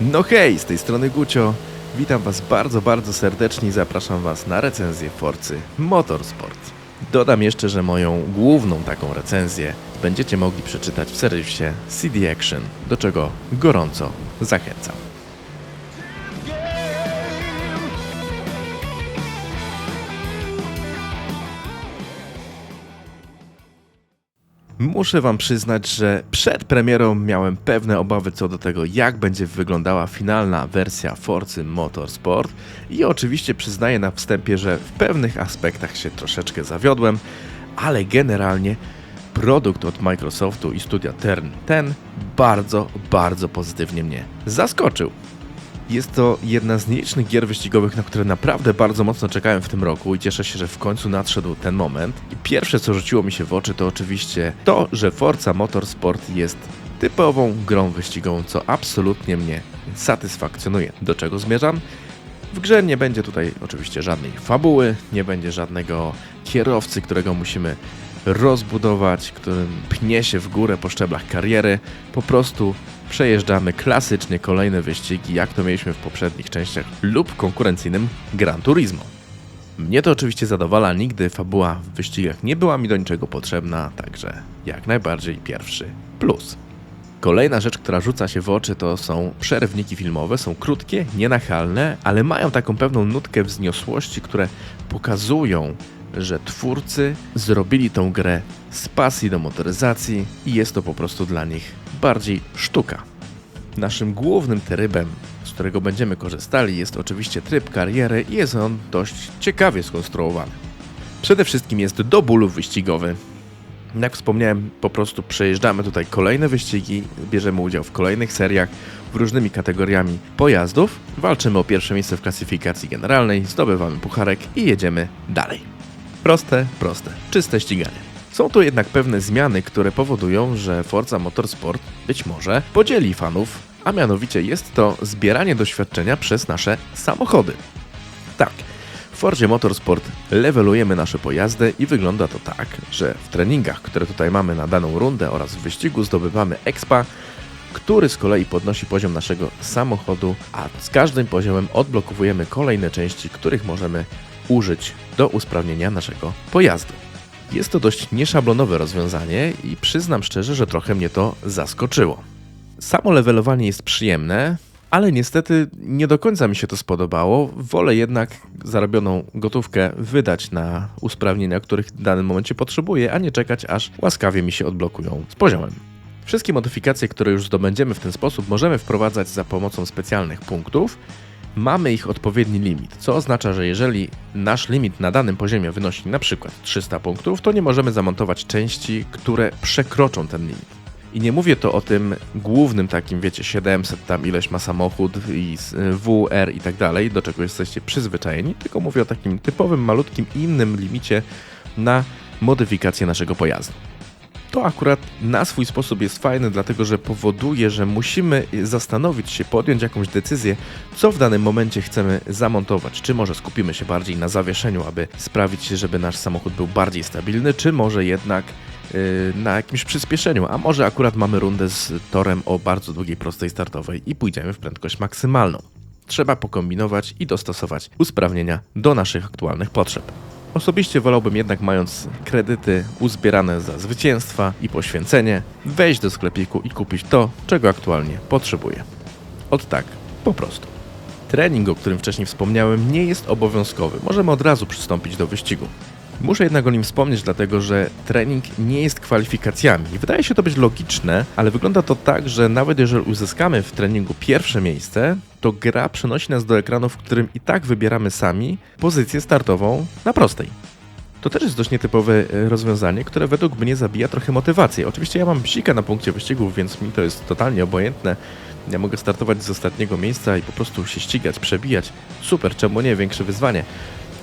No hej, z tej strony Gucio. Witam Was bardzo, bardzo serdecznie i zapraszam Was na recenzję Forcy Motorsport. Dodam jeszcze, że moją główną taką recenzję będziecie mogli przeczytać w serwisie CD Action, do czego gorąco zachęcam. Muszę Wam przyznać, że przed premierą miałem pewne obawy co do tego, jak będzie wyglądała finalna wersja Forcy Motorsport i oczywiście przyznaję na wstępie, że w pewnych aspektach się troszeczkę zawiodłem, ale generalnie produkt od Microsoftu i studia Turn ten bardzo, bardzo pozytywnie mnie zaskoczył. Jest to jedna z nielicznych gier wyścigowych, na które naprawdę bardzo mocno czekałem w tym roku i cieszę się, że w końcu nadszedł ten moment. I pierwsze, co rzuciło mi się w oczy, to oczywiście to, że Forza Motorsport jest typową grą wyścigową, co absolutnie mnie satysfakcjonuje. Do czego zmierzam? W grze nie będzie tutaj oczywiście żadnej fabuły, nie będzie żadnego kierowcy, którego musimy rozbudować, którym pnie się w górę po szczeblach kariery. Po prostu przejeżdżamy klasycznie kolejne wyścigi, jak to mieliśmy w poprzednich częściach, lub konkurencyjnym Gran Turismo. Mnie to oczywiście zadowala, nigdy fabuła w wyścigach nie była mi do niczego potrzebna, także jak najbardziej pierwszy plus. Kolejna rzecz, która rzuca się w oczy, to są przerwniki filmowe. Są krótkie, nienachalne, ale mają taką pewną nutkę wzniosłości, które pokazują, że twórcy zrobili tą grę z pasji do motoryzacji i jest to po prostu dla nich bardziej sztuka. Naszym głównym trybem, z którego będziemy korzystali, jest oczywiście tryb kariery i jest on dość ciekawie skonstruowany. Przede wszystkim jest do bólu wyścigowy. Jak wspomniałem, po prostu przejeżdżamy tutaj kolejne wyścigi, bierzemy udział w kolejnych seriach, w różnymi kategoriami pojazdów, walczymy o pierwsze miejsce w klasyfikacji generalnej, zdobywamy pucharek i jedziemy dalej. Proste, proste, czyste ściganie. Są tu jednak pewne zmiany, które powodują, że Forza Motorsport być może podzieli fanów, a mianowicie jest to zbieranie doświadczenia przez nasze samochody. Tak, w Forzie Motorsport levelujemy nasze pojazdy i wygląda to tak, że w treningach, które tutaj mamy na daną rundę oraz w wyścigu zdobywamy expa, który z kolei podnosi poziom naszego samochodu, a z każdym poziomem odblokowujemy kolejne części, których możemy użyć do usprawnienia naszego pojazdu. Jest to dość nieszablonowe rozwiązanie i przyznam szczerze, że trochę mnie to zaskoczyło. Samo levelowanie jest przyjemne, ale niestety nie do końca mi się to spodobało. Wolę jednak zarobioną gotówkę wydać na usprawnienia, których w danym momencie potrzebuję, a nie czekać aż łaskawie mi się odblokują z poziomem. Wszystkie modyfikacje, które już zdobędziemy w ten sposób, możemy wprowadzać za pomocą specjalnych punktów. Mamy ich odpowiedni limit, co oznacza, że jeżeli nasz limit na danym poziomie wynosi przykład 300 punktów, to nie możemy zamontować części, które przekroczą ten limit. I nie mówię to o tym głównym takim, wiecie, 700 tam ileś ma samochód i s- WR i tak dalej, do czego jesteście przyzwyczajeni, tylko mówię o takim typowym, malutkim innym limicie na modyfikację naszego pojazdu. To akurat na swój sposób jest fajne, dlatego że powoduje, że musimy zastanowić się, podjąć jakąś decyzję, co w danym momencie chcemy zamontować. Czy może skupimy się bardziej na zawieszeniu, aby sprawić, żeby nasz samochód był bardziej stabilny, czy może jednak yy, na jakimś przyspieszeniu, a może akurat mamy rundę z torem o bardzo długiej prostej startowej i pójdziemy w prędkość maksymalną. Trzeba pokombinować i dostosować usprawnienia do naszych aktualnych potrzeb. Osobiście wolałbym jednak, mając kredyty uzbierane za zwycięstwa i poświęcenie, wejść do sklepiku i kupić to, czego aktualnie potrzebuję. Od tak, po prostu. Trening, o którym wcześniej wspomniałem, nie jest obowiązkowy. Możemy od razu przystąpić do wyścigu. Muszę jednak o nim wspomnieć, dlatego że trening nie jest kwalifikacjami. Wydaje się to być logiczne, ale wygląda to tak, że nawet jeżeli uzyskamy w treningu pierwsze miejsce, to gra przenosi nas do ekranu, w którym i tak wybieramy sami pozycję startową na prostej. To też jest dość nietypowe e, rozwiązanie, które według mnie zabija trochę motywację. Oczywiście ja mam psika na punkcie wyścigów, więc mi to jest totalnie obojętne. Ja mogę startować z ostatniego miejsca i po prostu się ścigać, przebijać. Super, czemu nie? Większe wyzwanie.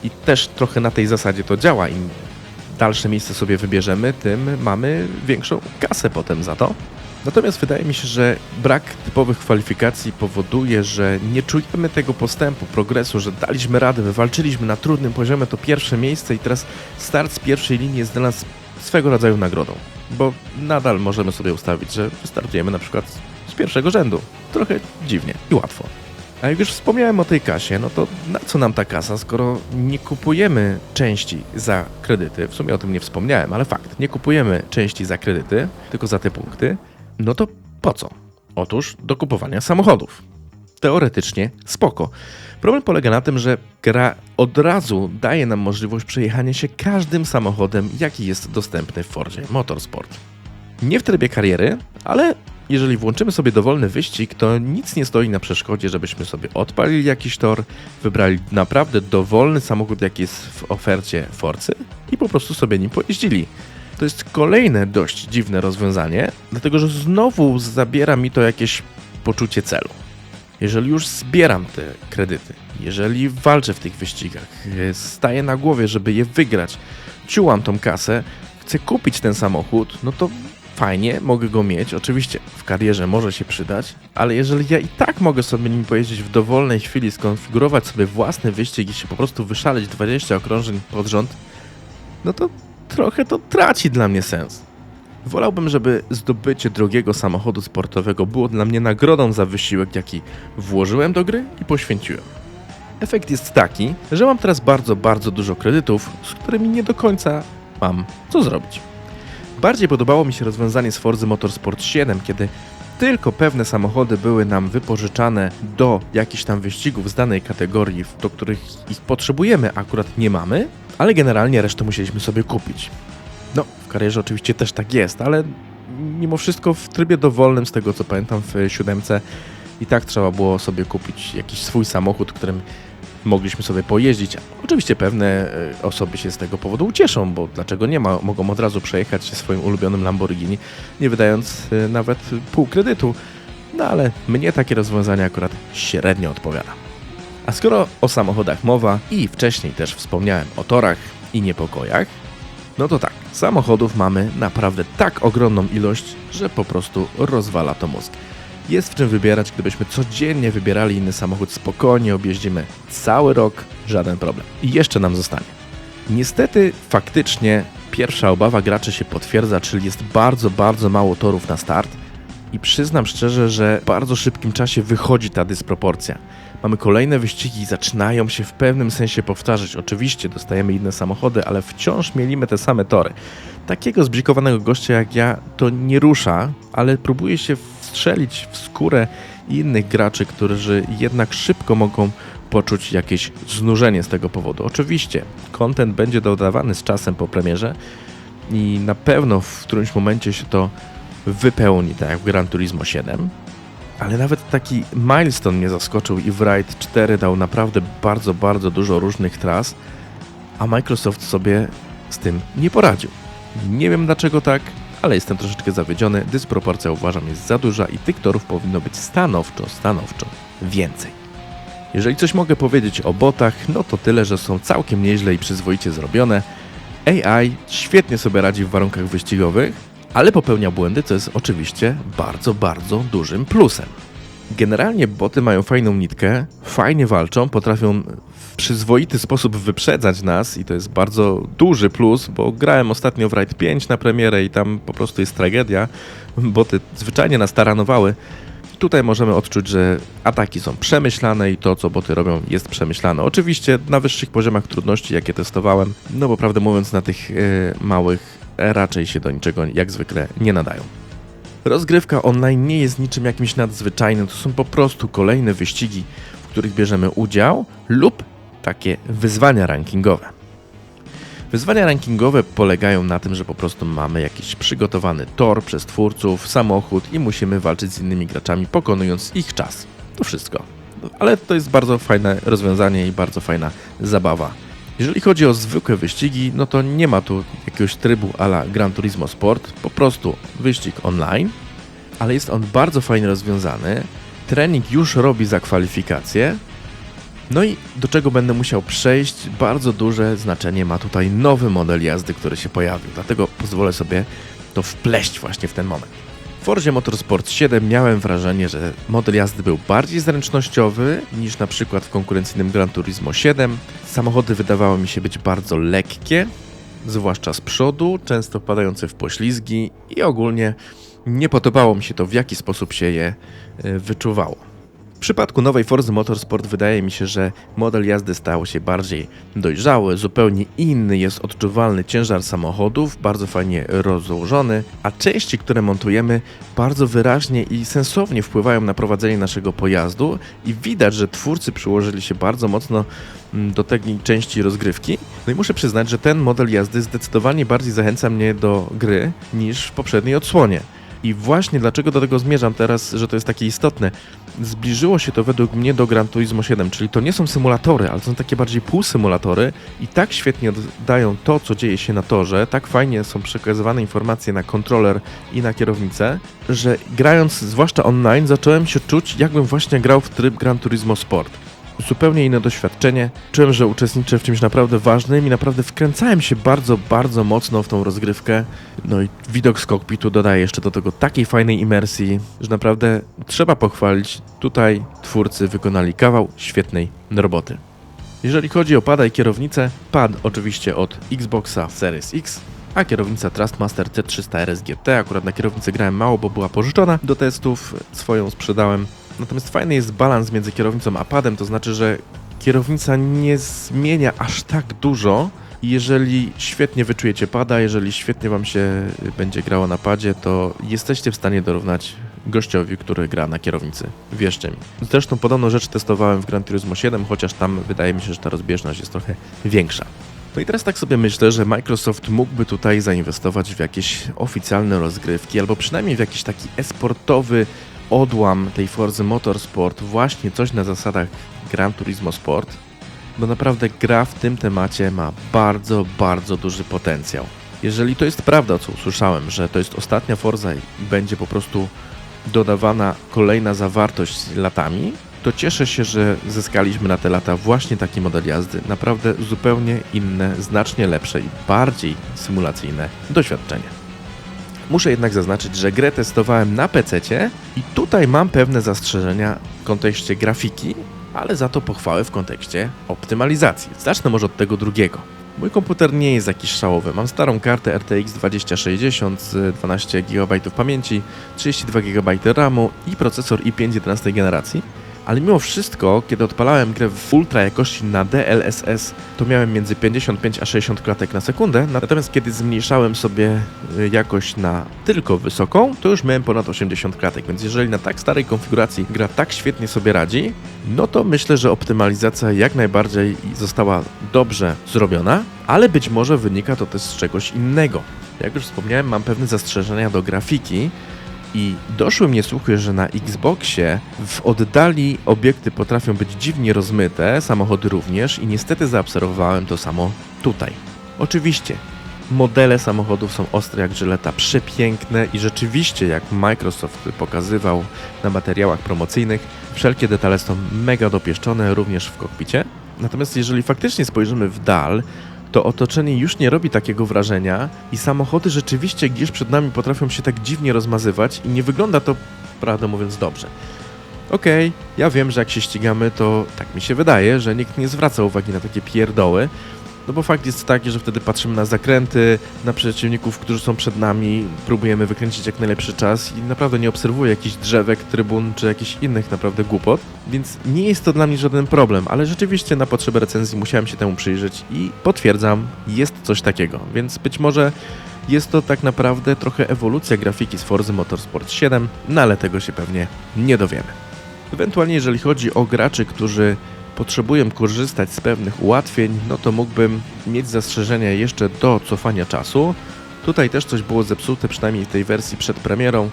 I też trochę na tej zasadzie to działa. Im dalsze miejsce sobie wybierzemy, tym mamy większą kasę potem za to. Natomiast wydaje mi się, że brak typowych kwalifikacji powoduje, że nie czujemy tego postępu, progresu, że daliśmy radę, wywalczyliśmy na trudnym poziomie to pierwsze miejsce i teraz start z pierwszej linii jest dla nas swego rodzaju nagrodą. Bo nadal możemy sobie ustawić, że wystartujemy na przykład z pierwszego rzędu. Trochę dziwnie i łatwo. A jak już wspomniałem o tej kasie, no to na co nam ta kasa, skoro nie kupujemy części za kredyty? W sumie o tym nie wspomniałem, ale fakt, nie kupujemy części za kredyty, tylko za te punkty. No to po co? Otóż do kupowania samochodów. Teoretycznie spoko. Problem polega na tym, że gra od razu daje nam możliwość przejechania się każdym samochodem, jaki jest dostępny w Fordzie Motorsport. Nie w trybie kariery, ale jeżeli włączymy sobie dowolny wyścig, to nic nie stoi na przeszkodzie, żebyśmy sobie odpalili jakiś tor, wybrali naprawdę dowolny samochód, jaki jest w ofercie Forcy i po prostu sobie nim pojeździli. To jest kolejne dość dziwne rozwiązanie, dlatego że znowu zabiera mi to jakieś poczucie celu. Jeżeli już zbieram te kredyty, jeżeli walczę w tych wyścigach, e, staję na głowie, żeby je wygrać, ciułam tą kasę, chcę kupić ten samochód, no to fajnie, mogę go mieć. Oczywiście w karierze może się przydać, ale jeżeli ja i tak mogę sobie nim pojeździć w dowolnej chwili, skonfigurować sobie własny wyścig i się po prostu wyszaleć 20 okrążeń pod rząd, no to trochę to traci dla mnie sens. Wolałbym, żeby zdobycie drogiego samochodu sportowego było dla mnie nagrodą za wysiłek, jaki włożyłem do gry i poświęciłem. Efekt jest taki, że mam teraz bardzo, bardzo dużo kredytów, z którymi nie do końca mam co zrobić. Bardziej podobało mi się rozwiązanie z Forza Motorsport 7, kiedy tylko pewne samochody były nam wypożyczane do jakichś tam wyścigów z danej kategorii, do których ich potrzebujemy, akurat nie mamy, ale generalnie resztę musieliśmy sobie kupić. No, w karierze oczywiście też tak jest, ale mimo wszystko w trybie dowolnym, z tego co pamiętam w siódemce, i tak trzeba było sobie kupić jakiś swój samochód, którym mogliśmy sobie pojeździć. Oczywiście pewne e, osoby się z tego powodu ucieszą, bo dlaczego nie ma, mogą od razu przejechać się swoim ulubionym Lamborghini, nie wydając e, nawet pół kredytu. No ale mnie takie rozwiązanie akurat średnio odpowiada. A skoro o samochodach mowa i wcześniej też wspomniałem o torach i niepokojach, no to tak, samochodów mamy naprawdę tak ogromną ilość, że po prostu rozwala to mózg. Jest w czym wybierać, gdybyśmy codziennie wybierali inny samochód, spokojnie objeździmy cały rok, żaden problem. I jeszcze nam zostanie. Niestety, faktycznie, pierwsza obawa graczy się potwierdza, czyli jest bardzo, bardzo mało torów na start. I przyznam szczerze, że w bardzo szybkim czasie wychodzi ta dysproporcja. Mamy kolejne wyścigi zaczynają się w pewnym sensie powtarzać. Oczywiście dostajemy inne samochody, ale wciąż mielimy te same tory. Takiego zbzikowanego gościa jak ja to nie rusza, ale próbuje się wstrzelić w skórę innych graczy, którzy jednak szybko mogą poczuć jakieś znużenie z tego powodu. Oczywiście, content będzie dodawany z czasem po premierze i na pewno w którymś momencie się to wypełni, tak jak w Gran Turismo 7, ale nawet taki milestone mnie zaskoczył i w Ride 4 dał naprawdę bardzo, bardzo dużo różnych tras, a Microsoft sobie z tym nie poradził. Nie wiem dlaczego tak, ale jestem troszeczkę zawiedziony. Dysproporcja uważam jest za duża i tych torów powinno być stanowczo, stanowczo więcej. Jeżeli coś mogę powiedzieć o botach, no to tyle, że są całkiem nieźle i przyzwoicie zrobione. AI świetnie sobie radzi w warunkach wyścigowych, ale popełnia błędy, co jest oczywiście bardzo, bardzo dużym plusem. Generalnie boty mają fajną nitkę, fajnie walczą, potrafią przyzwoity sposób wyprzedzać nas i to jest bardzo duży plus, bo grałem ostatnio w Ride 5 na premierę i tam po prostu jest tragedia. Boty zwyczajnie nas taranowały. Tutaj możemy odczuć, że ataki są przemyślane i to, co boty robią, jest przemyślane. Oczywiście na wyższych poziomach trudności, jakie testowałem, no bo prawdę mówiąc, na tych yy, małych raczej się do niczego jak zwykle nie nadają. Rozgrywka online nie jest niczym jakimś nadzwyczajnym, to są po prostu kolejne wyścigi, w których bierzemy udział lub takie wyzwania rankingowe. Wyzwania rankingowe polegają na tym, że po prostu mamy jakiś przygotowany tor przez twórców, samochód i musimy walczyć z innymi graczami, pokonując ich czas. To wszystko. Ale to jest bardzo fajne rozwiązanie i bardzo fajna zabawa. Jeżeli chodzi o zwykłe wyścigi, no to nie ma tu jakiegoś trybu ala Gran Turismo Sport, po prostu wyścig online, ale jest on bardzo fajnie rozwiązany. Trening już robi za kwalifikacje. No i do czego będę musiał przejść, bardzo duże znaczenie ma tutaj nowy model jazdy, który się pojawił. Dlatego pozwolę sobie to wpleść właśnie w ten moment. W Forzie Motorsport 7 miałem wrażenie, że model jazdy był bardziej zręcznościowy niż na przykład w konkurencyjnym Gran Turismo 7. Samochody wydawały mi się być bardzo lekkie, zwłaszcza z przodu, często wpadające w poślizgi i ogólnie nie podobało mi się to, w jaki sposób się je e, wyczuwało. W przypadku nowej Forza Motorsport wydaje mi się, że model jazdy stał się bardziej dojrzały, zupełnie inny jest odczuwalny ciężar samochodów, bardzo fajnie rozłożony, a części, które montujemy, bardzo wyraźnie i sensownie wpływają na prowadzenie naszego pojazdu i widać, że twórcy przyłożyli się bardzo mocno mm, do tej części rozgrywki. No i muszę przyznać, że ten model jazdy zdecydowanie bardziej zachęca mnie do gry niż w poprzedniej odsłonie. I właśnie dlaczego do tego zmierzam teraz, że to jest takie istotne. Zbliżyło się to według mnie do Gran Turismo 7, czyli to nie są symulatory, ale są takie bardziej półsymulatory i tak świetnie oddają to, co dzieje się na torze, tak fajnie są przekazywane informacje na kontroler i na kierownicę, że grając zwłaszcza online zacząłem się czuć, jakbym właśnie grał w tryb Gran Turismo Sport zupełnie inne doświadczenie. Czułem, że uczestniczę w czymś naprawdę ważnym i naprawdę wkręcałem się bardzo, bardzo mocno w tą rozgrywkę. No i widok z kokpitu dodaje jeszcze do tego takiej fajnej imersji, że naprawdę trzeba pochwalić. Tutaj twórcy wykonali kawał świetnej roboty. Jeżeli chodzi o pada i kierownicę, pad oczywiście od Xboxa Series X, a kierownica Trustmaster C300 RS GT. Akurat na kierownicę grałem mało, bo była pożyczona do testów, swoją sprzedałem. Natomiast fajny jest balans między kierownicą a padem, to znaczy, że kierownica nie zmienia aż tak dużo. Jeżeli świetnie wyczujecie pada, jeżeli świetnie Wam się będzie grało na padzie, to jesteście w stanie dorównać gościowi, który gra na kierownicy. Wierzcie mi. Zresztą podobną rzecz testowałem w Gran Turismo 7, chociaż tam wydaje mi się, że ta rozbieżność jest trochę większa. No i teraz tak sobie myślę, że Microsoft mógłby tutaj zainwestować w jakieś oficjalne rozgrywki, albo przynajmniej w jakiś taki esportowy odłam tej Forza Motorsport, właśnie coś na zasadach Gran Turismo Sport, bo naprawdę gra w tym temacie ma bardzo, bardzo duży potencjał. Jeżeli to jest prawda, co usłyszałem, że to jest ostatnia Forza i będzie po prostu dodawana kolejna zawartość latami, to cieszę się, że zyskaliśmy na te lata właśnie taki model jazdy. Naprawdę zupełnie inne, znacznie lepsze i bardziej symulacyjne doświadczenie. Muszę jednak zaznaczyć, że grę testowałem na PC i tutaj mam pewne zastrzeżenia w kontekście grafiki, ale za to pochwałę w kontekście optymalizacji. Zacznę może od tego drugiego. Mój komputer nie jest jakiś szałowy. Mam starą kartę RTX 2060 z 12 GB pamięci, 32 GB RAMu i procesor i5 11 generacji. Ale mimo wszystko, kiedy odpalałem grę w ultra jakości na DLSS, to miałem między 55 a 60 klatek na sekundę, natomiast kiedy zmniejszałem sobie y, jakość na tylko wysoką, to już miałem ponad 80 klatek, więc jeżeli na tak starej konfiguracji gra tak świetnie sobie radzi, no to myślę, że optymalizacja jak najbardziej została dobrze zrobiona, ale być może wynika to też z czegoś innego. Jak już wspomniałem, mam pewne zastrzeżenia do grafiki, i doszły mnie słuchy, że na Xboxie w oddali obiekty potrafią być dziwnie rozmyte, samochody również, i niestety zaobserwowałem to samo tutaj. Oczywiście, modele samochodów są ostre jak żyleta, przepiękne i rzeczywiście, jak Microsoft pokazywał na materiałach promocyjnych, wszelkie detale są mega dopieszczone również w kokpicie. Natomiast jeżeli faktycznie spojrzymy w dal, to otoczenie już nie robi takiego wrażenia i samochody rzeczywiście gdzieś przed nami potrafią się tak dziwnie rozmazywać i nie wygląda to, prawdę mówiąc, dobrze. Okej, okay, ja wiem, że jak się ścigamy, to tak mi się wydaje, że nikt nie zwraca uwagi na takie pierdoły, no bo fakt jest taki, że wtedy patrzymy na zakręty, na przeciwników, którzy są przed nami, próbujemy wykręcić jak najlepszy czas i naprawdę nie obserwuję jakichś drzewek, trybun czy jakichś innych naprawdę głupot, więc nie jest to dla mnie żaden problem, ale rzeczywiście na potrzeby recenzji musiałem się temu przyjrzeć i potwierdzam, jest coś takiego, więc być może jest to tak naprawdę trochę ewolucja grafiki z Forza Motorsport 7, no ale tego się pewnie nie dowiemy. Ewentualnie jeżeli chodzi o graczy, którzy potrzebuję korzystać z pewnych ułatwień, no to mógłbym mieć zastrzeżenia jeszcze do cofania czasu. Tutaj też coś było zepsute, przynajmniej w tej wersji przed premierą,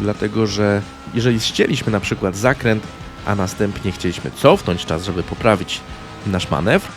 dlatego że jeżeli ścieliśmy na przykład zakręt, a następnie chcieliśmy cofnąć czas, żeby poprawić nasz manewr,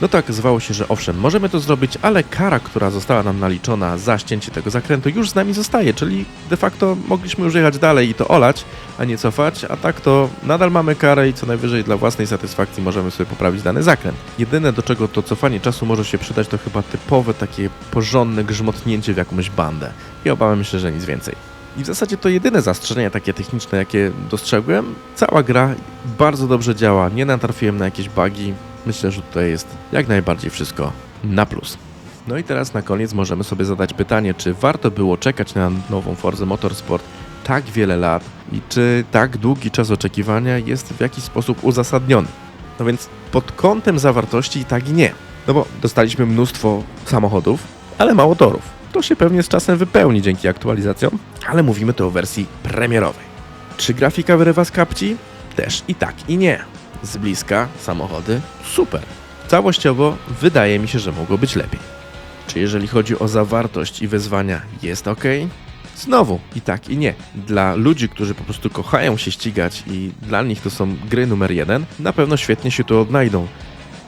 no tak, zwało się, że owszem, możemy to zrobić, ale kara, która została nam naliczona za ścięcie tego zakrętu już z nami zostaje, czyli de facto mogliśmy już jechać dalej i to olać, a nie cofać, a tak to nadal mamy karę i co najwyżej dla własnej satysfakcji możemy sobie poprawić dany zakręt. Jedyne do czego to cofanie czasu może się przydać to chyba typowe takie porządne grzmotnięcie w jakąś bandę i obawiam się, że nic więcej. I w zasadzie to jedyne zastrzeżenia takie techniczne, jakie dostrzegłem. Cała gra bardzo dobrze działa, nie natrafiłem na jakieś bugi, Myślę, że tutaj jest jak najbardziej wszystko na plus. No i teraz na koniec możemy sobie zadać pytanie, czy warto było czekać na nową Forza Motorsport tak wiele lat i czy tak długi czas oczekiwania jest w jakiś sposób uzasadniony. No więc pod kątem zawartości i tak i nie. No bo dostaliśmy mnóstwo samochodów, ale mało torów. To się pewnie z czasem wypełni dzięki aktualizacjom, ale mówimy tu o wersji premierowej. Czy grafika wyrywa z kapci? Też i tak i nie. Z bliska samochody super. Całościowo wydaje mi się, że mogło być lepiej. Czy jeżeli chodzi o zawartość i wyzwania jest ok? Znowu i tak i nie. Dla ludzi, którzy po prostu kochają się ścigać i dla nich to są gry numer jeden, na pewno świetnie się tu odnajdą.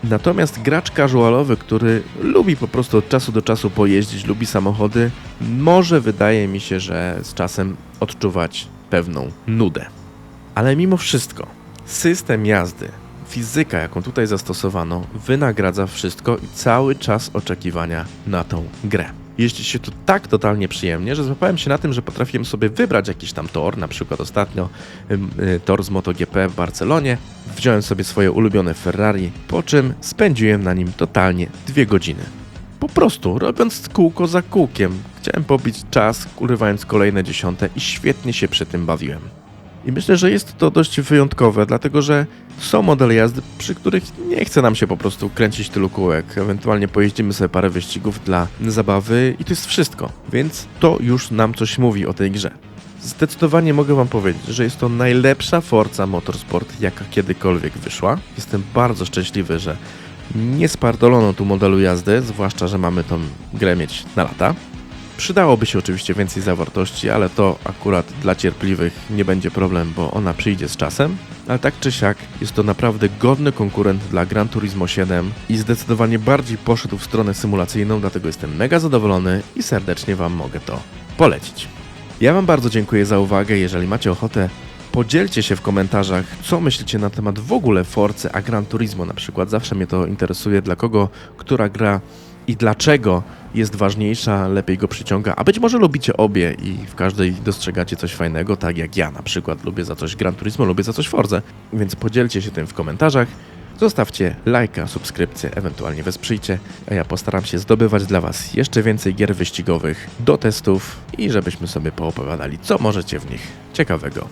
Natomiast gracz casualowy, który lubi po prostu od czasu do czasu pojeździć, lubi samochody, może wydaje mi się, że z czasem odczuwać pewną nudę. Ale mimo wszystko, system jazdy, fizyka, jaką tutaj zastosowano, wynagradza wszystko i cały czas oczekiwania na tą grę. Jeździ się tu tak totalnie przyjemnie, że złapałem się na tym, że potrafiłem sobie wybrać jakiś tam tor, na przykład ostatnio y, tor z MotoGP w Barcelonie, wziąłem sobie swoje ulubione Ferrari, po czym spędziłem na nim totalnie dwie godziny. Po prostu, robiąc kółko za kółkiem. Chciałem pobić czas, urywając kolejne dziesiąte i świetnie się przy tym bawiłem. I myślę, że jest to dość wyjątkowe, dlatego że są modele jazdy, przy których nie chce nam się po prostu kręcić tylu kółek. Ewentualnie pojeździmy sobie parę wyścigów dla zabawy i to jest wszystko. Więc to już nam coś mówi o tej grze. Zdecydowanie mogę Wam powiedzieć, że jest to najlepsza Forza Motorsport, jaka kiedykolwiek wyszła. Jestem bardzo szczęśliwy, że nie spartolono tu modelu jazdy, zwłaszcza, że mamy tą grę mieć na lata. Przydałoby się oczywiście więcej zawartości, ale to akurat dla cierpliwych nie będzie problem, bo ona przyjdzie z czasem. Ale tak czy siak, jest to naprawdę godny konkurent dla Gran Turismo 7 i zdecydowanie bardziej poszedł w stronę symulacyjną, dlatego jestem mega zadowolony i serdecznie Wam mogę to polecić. Ja Wam bardzo dziękuję za uwagę. Jeżeli macie ochotę, podzielcie się w komentarzach, co myślicie na temat w ogóle Forcy, a Gran Turismo na przykład. Zawsze mnie to interesuje, dla kogo, która gra i dlaczego jest ważniejsza, lepiej go przyciąga, a być może lubicie obie i w każdej dostrzegacie coś fajnego, tak jak ja na przykład lubię za coś Gran Turismo, lubię za coś Forza, więc podzielcie się tym w komentarzach. Zostawcie lajka, subskrypcję, ewentualnie wesprzyjcie, a ja postaram się zdobywać dla Was jeszcze więcej gier wyścigowych do testów i żebyśmy sobie poopowiadali, co możecie w nich ciekawego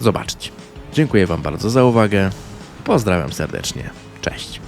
zobaczyć. Dziękuję Wam bardzo za uwagę, pozdrawiam serdecznie, cześć.